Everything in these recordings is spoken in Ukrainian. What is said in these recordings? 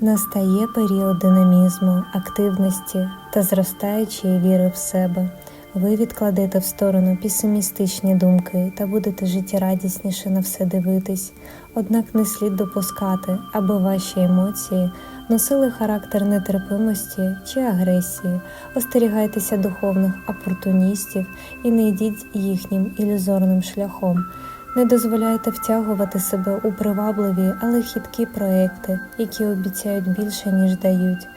Настає період динамізму, активності та зростаючої віри в себе. Ви відкладете в сторону песимістичні думки та будете життєрадісніше на все дивитись. Однак не слід допускати, аби ваші емоції носили характер нетерпимості чи агресії. Остерігайтеся духовних опортуністів і не йдіть їхнім ілюзорним шляхом. Не дозволяйте втягувати себе у привабливі, але хиткі проекти, які обіцяють більше, ніж дають.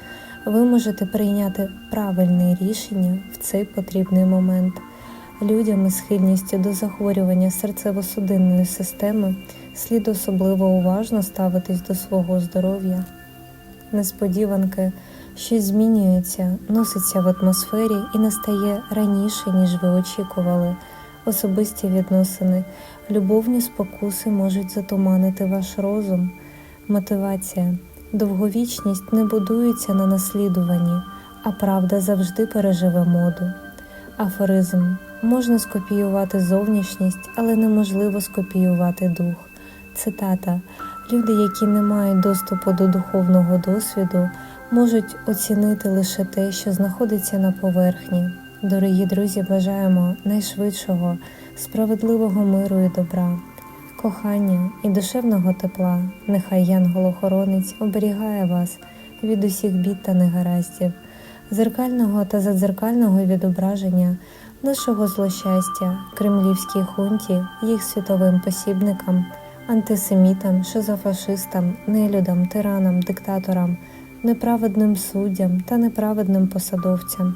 Ви можете прийняти правильне рішення в цей потрібний момент. Людям із схильністю до захворювання серцево-судинної системи слід особливо уважно ставитись до свого здоров'я. Несподіванки, щось змінюється, носиться в атмосфері і настає раніше, ніж ви очікували. Особисті відносини, любовні спокуси можуть затуманити ваш розум. Мотивація. Довговічність не будується на наслідуванні, а правда завжди переживе моду. Афоризм. Можна скопіювати зовнішність, але неможливо скопіювати дух. Цитата. Люди, які не мають доступу до духовного досвіду, можуть оцінити лише те, що знаходиться на поверхні. Дорогі друзі, бажаємо найшвидшого, справедливого миру і добра, кохання і душевного тепла. Нехай Янгол-охоронець оберігає вас від усіх бід та негараздів, зеркального та задзеркального відображення нашого злощастя, кремлівській хунті, їх світовим посібникам, антисемітам, шизофашистам, нелюдам, тиранам, диктаторам, неправедним суддям та неправедним посадовцям